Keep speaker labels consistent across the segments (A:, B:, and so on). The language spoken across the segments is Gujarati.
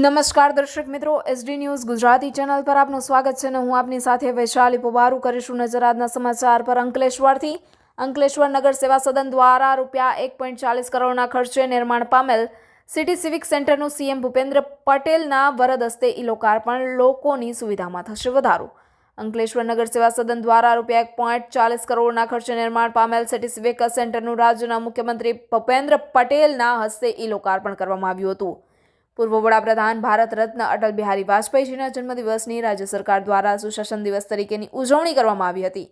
A: નમસ્કાર દર્શક મિત્રો એસડી ન્યૂઝ ગુજરાતી ચેનલ પર આપનું સ્વાગત છે અને હું આપની સાથે વૈશાલી પોબારું કરીશું નજર આજના સમાચાર પર અંકલેશ્વરથી. અંકલેશ્વર નગર સેવા સદન દ્વારા રૂપિયા એક પોઈન્ટ ચાલીસ કરોડના ખર્ચે નિર્માણ પામેલ સિટી સિવિક સેન્ટરનું સીએમ ભૂપેન્દ્ર પટેલના વરદ હસ્તે ઈ લોકાર્પણ લોકોની સુવિધામાં થશે વધારો. અંકલેશ્વર નગર સેવા સદન દ્વારા રૂપિયા એક પોઈન્ટ ચાલીસ કરોડના ખર્ચે નિર્માણ પામેલ સિટી સિવિક સેન્ટરનું રાજ્યના મુખ્યમંત્રી ભૂપેન્દ્ર પટેલના હસ્તે ઈ લોકાર્પણ કરવામાં આવ્યું હતું. પૂર્વ વડાપ્રધાન ભારત રત્ન અટલ બિહારી વાજપેયીજીના જન્મદિવસની રાજ્ય સરકાર દ્વારા સુશાસન દિવસ તરીકેની ઉજવણી કરવામાં આવી હતી.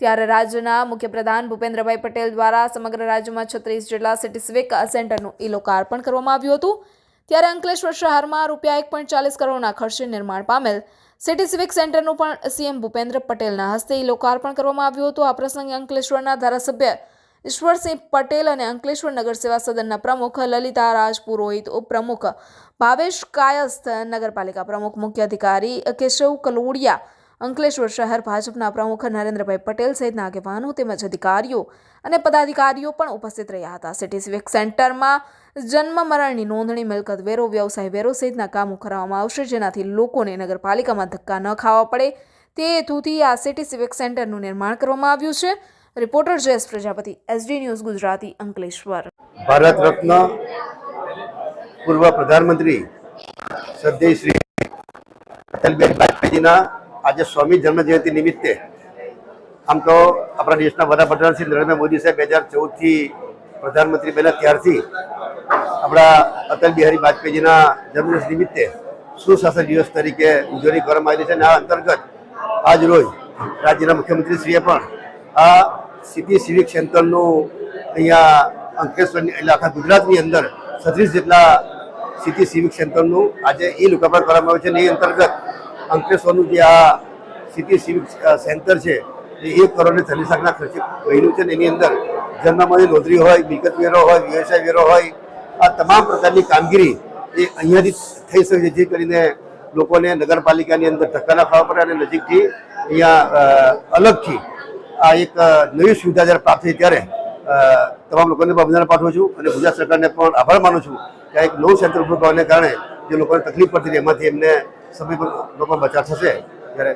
A: ત્યારે રાજ્યના મુખ્યપ્રધાન ભૂપેન્દ્રભાઈ પટેલ દ્વારા સમગ્ર રાજ્યમાં છત્રીસ જેટલા સિટી સિવિક સેન્ટરનું ઈ લોકાર્પણ કરવામાં આવ્યું હતું. ત્યારે અંકલેશ્વર શહેરમાં રૂપિયા એક પોઈન્ટ ચાલીસ કરોડના ખર્ચે નિર્માણ પામેલ સિટી સિવિક સેન્ટરનું પણ સીએમ ભૂપેન્દ્ર પટેલના હસ્તે લોકાર્પણ કરવામાં આવ્યું હતું. આ પ્રસંગે અંકલેશ્વરના ધારાસભ્ય ઈશ્વરસિંહ પટેલ અને અંકલેશ્વર નગર સેવા સદનના પ્રમુખ લલિતા રાજ પુરોહિત ઉપપ્રમુખ ભાવેશ કાયસ્થ નગરપાલિકા પ્રમુખ મુખ્ય અધિકારી કેશવ કલોડિયા, અંકલેશ્વર શહેર ભાજપના પ્રમુખ નરેન્દ્રભાઈ પટેલ સહિતના આગેવાનો તેમજ અધિકારીઓ અને પદાધિકારીઓ પણ ઉપસ્થિત રહ્યા હતા. સિટી સિવિક સેન્ટરમાં જન્મ મરણની નોંધણી મિલકત વેરો, વ્યવસાય વેરો સહિતના કામો કરાવવામાં આવશે, જેનાથી લોકોને નગરપાલિકામાં ધક્કા ન ખાવા પડે. તે હેતુથી આ સિટી સિવિક સેન્ટરનું નિર્માણ કરવામાં આવ્યું છે. Reporter Jayesh Prajapati, SD news Gujarati, Ankleshwar.
B: Bharat Ratna પૂર્વ પ્રધાનમંત્રી સદ્ય શ્રી અટલબિહારી વાજપેયીજીના આજે સ્વામી જન્મજયંતિ નિમિત્તે આમ તો આપણા દેશના વડાપ્રધાન શ્રી નરેન્દ્ર મોદી સાહેબ બે હજાર ચૌદથી પ્રધાનમંત્રી બન્યા ત્યારથી આપણા અટલ બિહારી વાજપેયીજીના જન્મદિવસ નિમિત્તે સુશાસન દિવસ તરીકે ઉજવણી કરવામાં આવી છે અને આ અંતર્ગત આજ રોજ રાજ્યના મુખ્યમંત્રીશ્રીએ પણ આ સિટી સિવિક સેન્ટરનું અહીંયા અંકલેશ્વરની, એટલે આખા ગુજરાતની અંદર છત્રીસ જેટલા સિટી સિવિક સેન્ટરનું આજે એ લોકાર્પણ કરવામાં આવ્યું છે અને એ અંતર્ગત અંકલેશ્વરનું જે આ સિટી સિવિક સેન્ટર છે, એ એક કરોડ ચાલીસ લાખના ખર્ચે બન્યું છે ને એની અંદર જન્મમાંથી નોંધણી હોય, મિલકત વેરો હોય, વ્યવસાય વેરો હોય, આ તમામ પ્રકારની કામગીરી એ અહીંયાથી થઈ શકે છે, જે કરીને લોકોને નગરપાલિકાની અંદર ધક્કા ના ખાવા પડે અને નજીકથી અહીંયા અલગથી આ એક નવી સુવિધા જ્યારે પ્રાપ્ત થઈ ત્યારે તમામ લોકોને પણ અભિનંદન પાઠવું છું અને ગુજરાત સરકારને પણ આભાર માનું છું કે એક નવું સેન્ટર ઉભું કરવાને કારણે જે લોકોને તકલીફ પડતી હતી, એમાંથી એમને સમય લોકો બચાવ થશે ત્યારે